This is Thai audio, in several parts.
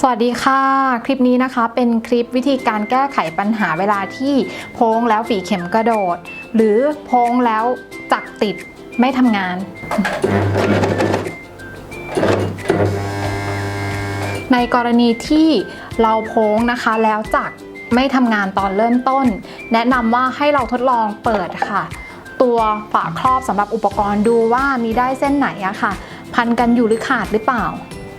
สวัสดีค่ะ คลิปนี้นะคะเป็นคลิปวิธีการแก้ไขปัญหาเวลาที่โพ้งแล้วฝีเข็มกระโดด หรือโพ้งแล้วจักรติดไม่ทำงาน ในกรณีที่เราโพ้งนะคะแล้วจักรไม่ทำงานตอนเริ่มต้น แนะนำว่าให้เราทดลองเปิดค่ะ ตัวฝาครอบสำหรับอุปกรณ์ดูว่ามีได้เส้นไหนอะค่ะ พันกันอยู่หรือขาดหรือเปล่า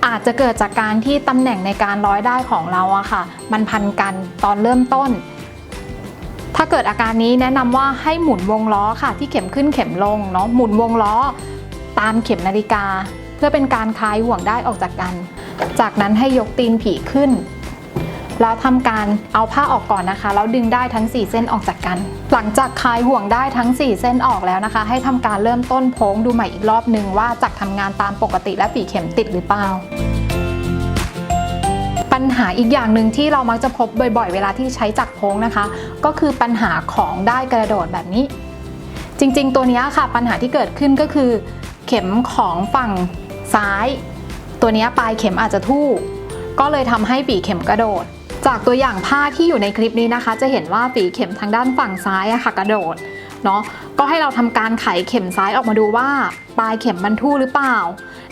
อาจจะเกิดจากการที่ตำแหน่งในการร้อยได้ของเราอะค่ะ มันพันกันตอนเริ่มต้น ถ้าเกิดอาการนี้แนะนำว่าให้หมุนวงล้อค่ะ ที่เข็มขึ้นเข็มลงเนาะหมุนวงล้อ ตามเข็มนาฬิกา เพื่อเป็นการคลายห่วงได้ออกจากกัน จากนั้นให้ยกตีนผีขึ้น แล้วทำการเอาผ้าออกก่อนนะคะ แล้วดึงได้ทั้ง 4 เส้นออกจากกัน หลังจากคลายห่วงได้ทั้ง 4 เส้นออกแล้วนะคะ ให้ทำการเริ่มต้นโพ้งดูใหม่อีกรอบหนึ่งว่าจักทำงานตามปกติและฝีเข็มติดหรือเปล่าปัญหาอีกอย่างหนึ่งที่เรามักจะพบบ่อยๆ เวลาที่ใช้จักรโพ้งนะคะ ก็คือปัญหาของได้กระโดดแบบนี้ จริงๆ ตัวนี้ค่ะปัญหาที่เกิดขึ้นก็คือ เข็มของฝั่งซ้าย ตัวนี้ปลายเข็มอาจจะทู่ ก็เลยทำให้ปีเข็มกระโดด จากตัวอย่างผ้าที่อยู่ในคลิปนี้นะคะ จะเห็นว่าปีเข็มทางด้านฝั่งซ้ายอะค่ะกระโดดเนาะก็ให้เราทำการไขเข็มซ้ายออกมาดูว่าปลายเข็มมันทู่หรือเปล่า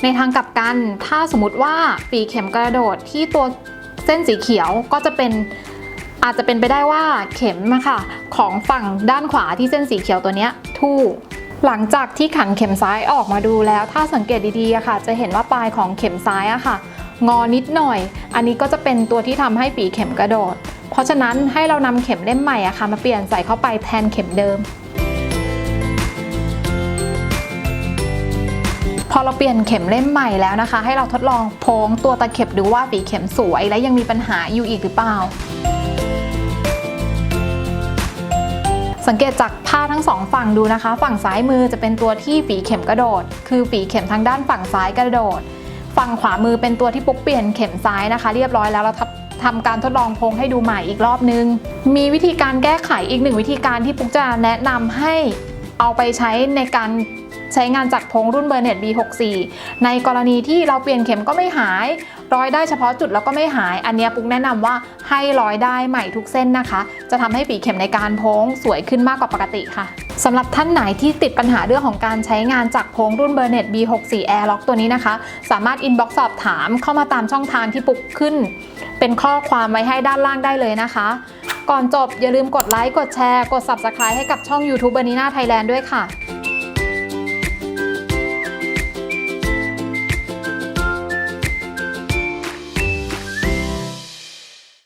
ในทางกลับกันถ้าสมมติว่าปีเข็มกระโดดที่ตัวเส้นสีเขียวก็จะเป็นอาจจะเป็นไปได้ว่าเข็มอะค่ะของฝั่งด้านขวาที่เส้นสีเขียวตัวเนี้ยทู่หลังจากที่ขันเข็มซ้ายออกมาดูแล้ว ถ้าสังเกตดีๆอะค่ะ จะเห็นว่าปลายของเข็มซ้ายอะค่ะ งอนิดหน่อย อันนี้ก็จะเป็นตัวที่ทำให้ปีเข็มกระโดด เพราะฉะนั้นให้เรานำเข็มเล่มใหม่อะค่ะมาเปลี่ยนใส่เข้าไปแทนเข็มเดิม พอเราเปลี่ยนเข็มเล่มใหม่แล้วนะคะ ให้เราทดลองโพ้งตัวตะเข็บดูว่าปีเข็มสวย และยังมีปัญหาอยู่อีกหรือเปล่าสังเกตจากผ้าทั้งสองฝั่งดูนะคะ ฝั่งซ้ายมือจะเป็นตัวที่ฝีเข็มกระโดด คือฝีเข็มทางด้านฝั่งซ้ายกระโดด ฝั่งขวามือเป็นตัวที่ปุ๊กเปลี่ยนเข็มซ้ายนะคะ เรียบร้อยแล้วเราทำทำการทดลองพงให้ดูใหม่อีกรอบนึง มีวิธีการแก้ไขอีกหนึ่งวิธีการที่ปุ๊กจะแนะนำให้เอาไปใช้ในการ ใช้งานจักพงรุ่นเบอร์เน็ต B64 ในกรณีที่เราเปลี่ยนเข็มก็ไม่หาย ร้อยได้เฉพาะจุดแล้วก็ไม่หาย อันนี้ปุ๊กแนะนำว่าให้ร้อยได้ใหม่ทุกเส้นนะคะ จะทำให้ปีเข็มในการโพ้งสวยขึ้นมากกว่าปกติค่ะสำหรับท่านไหนที่ติดปัญหาเรื่องของการใช้งานจากโพงรุ่นเบอร์เน็ต B64 Airlock ตัวนี้นะคะ สามารถอินบ็อกซ์สอบถามเข้ามาตามช่องทางที่ปุ๊กขึ้น เป็นข้อความไว้ให้ด้านล่างได้เลยนะคะ ก่อนจบอย่าลืมกดไลค์กดแชร์ กด Subscribe ให้กับช่อง YouTube เบอร์นีน่าไทยแลนด์ด้วยค่ะ